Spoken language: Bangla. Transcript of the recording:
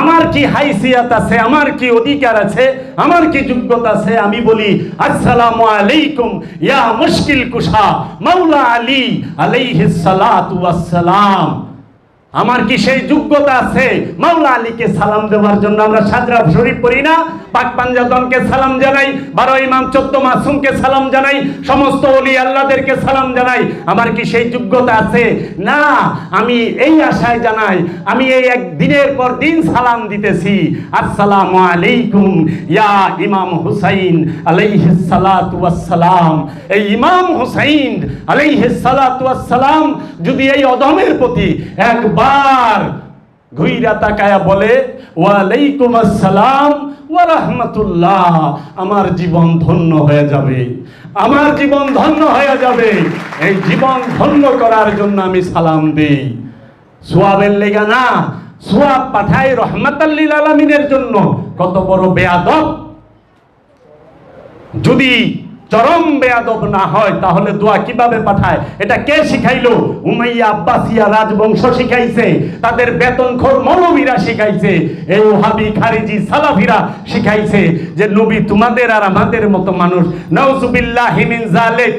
আমার কি হাইসিয়াত আছে? আমার কি অধিকার আছে? আমার কি যোগ্যতা আছে? আমি বলি, আসসালামু আলাইকুম, ইয়া মুশকিল কুশা, মাওলা আলী আলাইহিস সালাতু ওয়াসসালাম আমার কি সেই যোগ্যতা আছে? মাওলা আলীকে সালাম দেওয়ার জন্য আমরা সাজরা শরীফ পড়ি না? পাক পাঞ্জাতনকে সালাম জানাই, বারো ইমাম চোদ্দ মাসুমকে সালাম জানাই, সমস্ত অলি আল্লাহদেরকে সালাম জানাই। আমার কি সেই যোগ্যতা আছে? না, আমি এই আশায় জানাই, আমি এই এক দিনের পর দিন সালাম দিতেছি। আসসালামু আলাইকুম, ইয়া ইমাম হুসাইন আলাইহিস সালাতু এই ইমাম হুসাইন আলাইহিস সালাতু যদি এই অদমের প্রতি একবার ঘুইরা তাকায়া বলে, ওয়ালাইকুম আসসালাম ওয়া রাহমাতুল্লাহ, আমার জীবন ধন্য হয়ে যাবে। আমার জীবন ধন্য হয়ে যাবে। এই জীবন ধন্য করার জন্য আমি সালাম দেই। সোয়াবের লেগা না, সোয়াব পাঠাই রহমাতাল্লিল আলামিনের জন্য। কত বড় বেয়াদব। যদি চরম বেয়াদব না হয়, তাহলে দোয়া কীভাবে পাঠায়? এটা কে শিখাইলো? উমাইয়া আব্বাসিয়া রাজবংশ শিখাইছে, তাদের বেতনখোর মৌলবীরা শিখাইছে, এই ওহাবি খারিজি সালাফিরা শিখাইছে যে, নবী তোমাদের আর আমাদের মতো মানুষ। নাউজুবিল্লাহি মিন জালিক